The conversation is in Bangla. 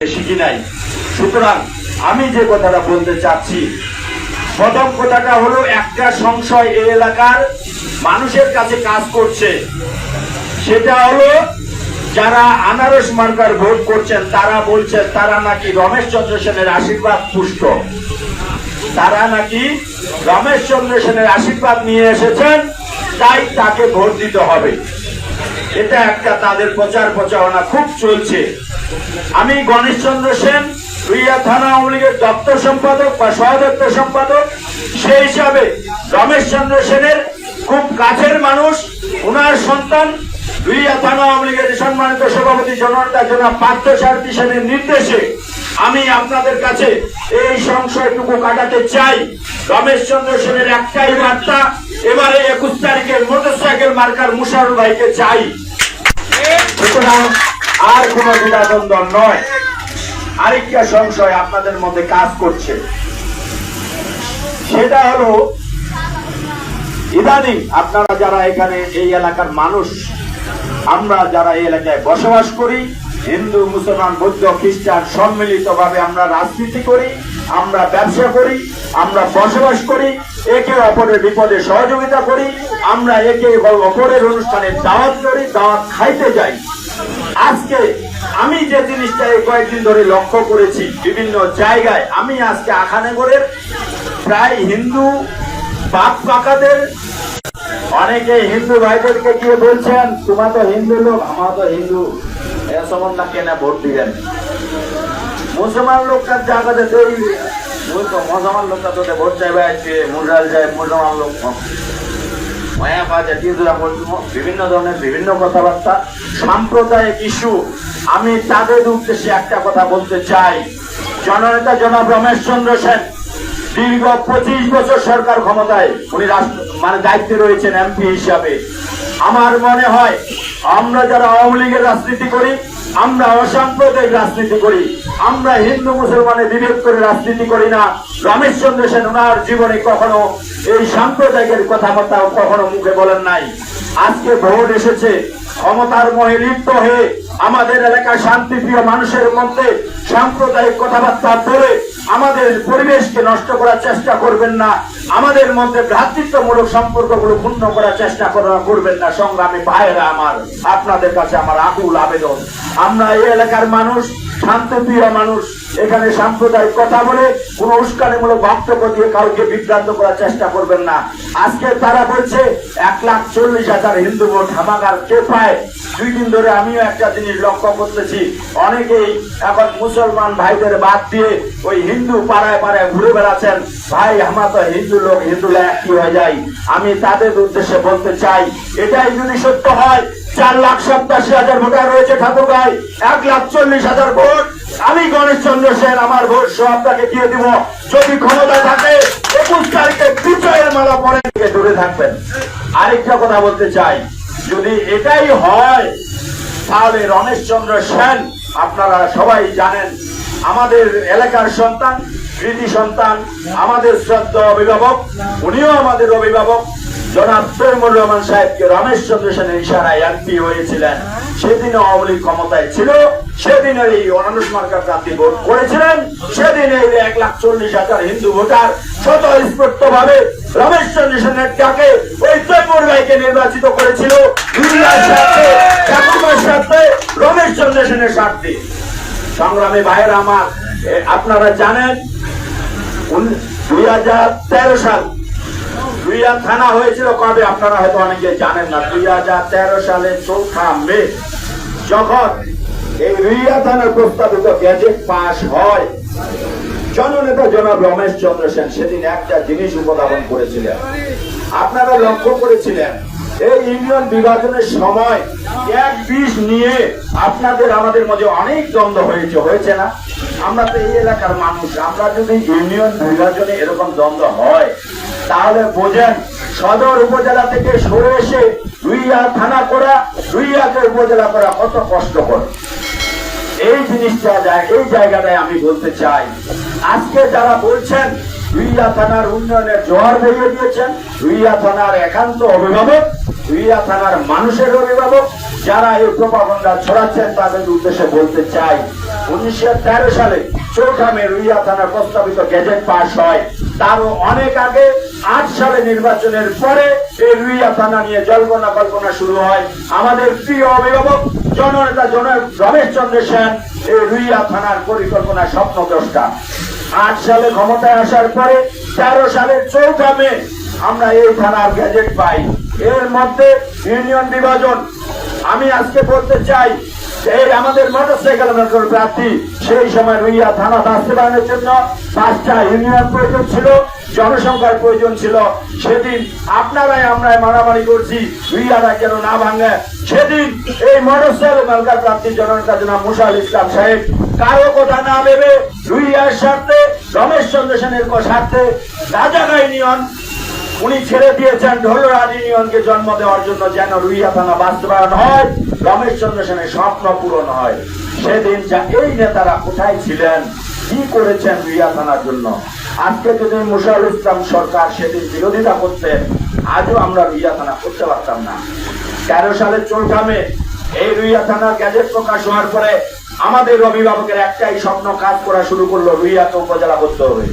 শিখি নাই। সুতরাং আমি যে কথাটা বলতে চাচ্ছি প্রথম কথাটা হলো একটা সংশয় এই এলাকার মানুষের কাছে কাজ করছে। সেটা হলো যারা আনারস মার্কার ভোট করছেন, তারা বলছেন তারা নাকি রমেশ চন্দ্র সেনের আশীর্বাদ পুষ্ট। তারা নাকি রমেশ চন্দ্র সেনের আশীর্বাদ নিয়ে এসেছেন, তাই তাকে ভোট দিতে হবে। এটা একটা তাদের প্রচার প্রচারণা, খুব চলছে। আমি গণেশ চন্দ্র সেন, রুইয়া থানা আওয়ামী লীগের দপ্তর সম্পাদক বা সহদপ্তর সম্পাদক, সেই হিসাবে রমেশ চন্দ্র সেনের খুব কাছের মানুষ ওনার সন্তান, রুইয়া থানা আওয়ামী লীগের সম্মানিত সভাপতি জনতা জনাব পার্থ সারথী সেনের নির্দেশে আমি আপনাদের কাছে এই সংশয়টুকু কাটাতে চাই। রমেশ চন্দ্র সেনের একটাই বার্তা, এবারে একুশ তারিখের মোটরসাইকেল মার্কার মুশারুল ভাইকে চাই। সুতরাং আর কোন বিধাদ্বন্দ্ব নয়। আরেকটা সংশয় আপনাদের মধ্যে কাজ করছে। সেটা হলো, ইদানিং আপনারা যারা এখানে এই এলাকার মানুষ, আমরা যারা এই এলাকায় বসবাস করি, হিন্দু, মুসলমান, বৌদ্ধ, খ্রিস্টান, সম্মিলিতভাবে আমরা রাজনীতি করি, আমরা ব্যবসা করি, আমরা বসবাস করি, একে অপরের বিপদে সহযোগিতা করি, আমরা একে অপরের অনুষ্ঠানে দাওয়াত করি, দাওয়াত খাইতে যাই। আজকে আমি যে জিনিসটা এই কয়েকদিন ধরে লক্ষ্য করেছি বিভিন্ন জায়গায়, আমি আজকে আখানেগরের প্রায় হিন্দু বাপ পাকাদের অনেকে হিন্দু ভাইদেরকে গিয়ে বলছেন, তোমার তো হিন্দু লোক, আমার তো হিন্দু। এ সম্বন্ধে কেনা ভোট দিবেন? মুসলমান লোকটার জায়গাতে দেই। মুসলমান লোকটা তোদের ভোট চাইবে মুরাল যায়, মুসলমান লোক মায়া পাওয়া কিন্তু বিভিন্ন ধরনের বিভিন্ন কথাবার্তা, সাম্প্রদায়িক ইস্যু। আমি তাদের উদ্দেশ্যে একটা কথা বলতে চাই। জননেতা জনাব রমেশ চন্দ্র সেন, দীর্ঘ পঁচিশ বছর সরকার ক্ষমতায়, উনি রাষ্ট্র মানে দায়িত্বে রয়েছেন এমপি হিসাবে। আমার মনে হয়, আমরা যারা আওয়ামী লীগের রাজনীতি করি আমরা অসাম্প্রদায়িক রাজনীতি করি। আমরা হিন্দু মুসলমানের বিভেদ করে রাজনীতি করি না। রমেশ চন্দ্র সেন ওনার জীবনে কখনো এই সাম্প্রদায়িকের কথাবার্তা কখনো মুখে বলেন নাই। আজকে ভোট এসেছে, ক্ষমতার মহে লিপ্ত হয়ে আমাদের এলাকায় শান্তিপ্রিয় মানুষের মধ্যে সাম্প্রদায়িক কথাবার্তা বলে আমাদের পরিবেশকে নষ্ট করার চেষ্টা করবেন না, আমাদের মধ্যে ভ্রাতৃত্বমূলক সম্পর্কগুলো পূর্ণ করার চেষ্টা করা- করবেন না, সংগ্রামী ভাইয়েরা আমার, আপনাদের কাছে আমার আকুল আবেদন। আমরা এই এলাকার মানুষ শান্তপ্রিয় মানুষ, এখানে সাম্প্রদায়িক কথা বলে কোন উস্কানিমূলক বক্তব্য দিয়ে কাউকে বিভ্রান্ত করার চেষ্টা করবেন না। আজকে তারা বলছে, এক লাখ চল্লিশ হাজার হিন্দু ভোট হামাগার কে পায়? দুই দিন ধরে আমিও একটা জিনিস লক্ষ্য করতেছি। অনেকেই এখন মুসলমান ভাইদের বাদ দিয়ে ওই হিন্দু পাড়ায় পাড়ায় ঘুরে বেড়াচ্ছেন। ভাই, আমার তো হিন্দু লোক হিন্দু লোক কি হয়ে যায় আমি তাদের উদ্দেশ্যে বলতে চাই, এটাই যদি সত্য হয় চার লাখ সাতাশি হাজার ভোটার রয়েছে ঠাকুরগাঁয়। এক লাখ চল্লিশ হাজার ভোট। আমি গণেশ চন্দ্র সেন, আমার ভোট সহ আপনাকে দিয়ে দিব। যদি ক্ষমতা থাকে, একুশ তারিখে বিজয়ের মালা পরে থেকে দূরে থাকবেন। আরেকটা কথা বলতে চাই, যদি এটাই হয়, তাহলে রমেশ চন্দ্র সেন, আপনারা সবাই জানেন, আমাদের এলাকার সন্তান, কৃতি সন্তান, আমাদের শ্রদ্ধা অভিভাবক, উনিও আমাদের অভিভাবক। জনাব রহমান সাহেবকে রমেশ চন্দ্র সেনের ইশারায় এমপি হয়েছিলেন। সেদিন আওয়ামী লীগ ক্ষমতায় ছিল সেদিনের এই অনানুষ ভোট করেছিলেন সেদিন এই এক লাখ চল্লিশ হাজার হিন্দু ভোটার স্পষ্ট ভাবে সেনের ওই ভাইকে নির্বাচিত করেছিল। ঠাকুমার রমেশ সেনের স্বার্থে সংগ্রামী ভাইয়ের আমার আপনারা জানেন দুই হাজার তেরো সাল থানা হয়েছিল কবে? আপনারা হয়তো অনেকে জানেন না। দুই হাজার তেরো সালে চৌঠা মে যখন এই থানার প্রস্তাবিত পাস হয়, জননেতা জনাব রমেশ চন্দ্র সেন সেদিন একটা জিনিস উপস্থাপন করেছিলেন। আপনারা লক্ষ্য করেছিলেন, এই ইউনিয়ন বিভাজনের সময় এক বিষ নিয়ে আপনাদের, আমাদের মধ্যে অনেক দ্বন্দ্ব হয়েছে হয়েছে না? আমরা তো এই এলাকার মানুষ, আমরা যদি ইউনিয়ন বিভাজনে এরকম দ্বন্দ্ব হয় তাহলে বোঝেন, সদর উপজেলা থেকে সরে এসে রুইয়া থানা করা, রুইয়াকে উপজেলা করা কত কষ্টকর। এই জিনিসটা যায়, এই জায়গাটায় আমি বলতে চাই। আজকে যারা বলছেন, রুইয়া থানার উন্নয়নের জোয়ার বইয়ে দিয়েছেন, রুইয়া থানার একান্ত অভিভাবক, রুইয়া থানার মানুষের অভিভাবক, যারা এই প্রপাগন্ডা ছড়াচ্ছেন তাদের উদ্দেশ্যে বলতে চাই, উনিশশো তেরো সালে চৌঠা মে রুইয়া থানার প্রস্তাবিত গেজেট পাস হয়। তারও অনেক আগে আট সালে নির্বাচনের পরে এই রুইয়া থানা নিয়ে জল্পনা কল্পনা শুরু হয়। আমাদের প্রিয় অভিভাবক, জননেতা জন রমেশ চন্দ্র সেন এই রুইয়া থানার পরিকল্পনা স্বপ্নদ্রষ্টা। আট সালে ক্ষমতায় আসার পরে তেরো সালের চৌঠা মে আমরা এই থানার গ্যাজেট পাই। এর মধ্যে ইউনিয়ন বিভাজন। আমি আজকে বলতে চাই এই আমাদের মোটরসাইকেল মোটর প্রার্থী, সেই সময় রুইয়া থানা বাস্তবায়নের জন্য পাঁচটা ইউনিয়ন প্রয়োজন ছিল, জনসংখ্যার প্রয়োজন ছিল। সেদিন আপনারাই আমরা মারামারি করছি, রুইয়ারা যেন না ভাঙে। সেদিন এই মোটরসাইকেল মালকার প্রার্থী জননেতা জনাব মুসাল ইসলাম সাহেব কারও কথা না ভেবে রুইয়ার স্বার্থে, রমেশ চন্দ্র সেনের স্বার্থে রাজাগাই ইউনিয়ন উনি ছেড়ে দিয়েছেন ঢোলরাজ ইউনিয়নকে জন্ম দেওয়ার জন্য যেন রুইয়া থানা বাস্তবায়ন হয় রমেশ চন্দ্র সেনের স্বপ্ন পূরণ হয়। সেদিন যা এই নেতারা কোথায় ছিলেন, কি করেছেন রুইয়া থানার জন্য? আজকে যদি মুশারুল ইসলাম সরকার সেদিন বিরোধিতা করতেন আজও আমরা রুইয়া থানা করতে পারতাম না। তেরো সালের চৌঠামে এই রুইয়া থানার গ্যাজেট প্রকাশ হওয়ার পরে আমাদের অভিভাবকের একটাই স্বপ্ন, কাজ করা শুরু করল রুইয়াকে উপজেলা করতে হবে।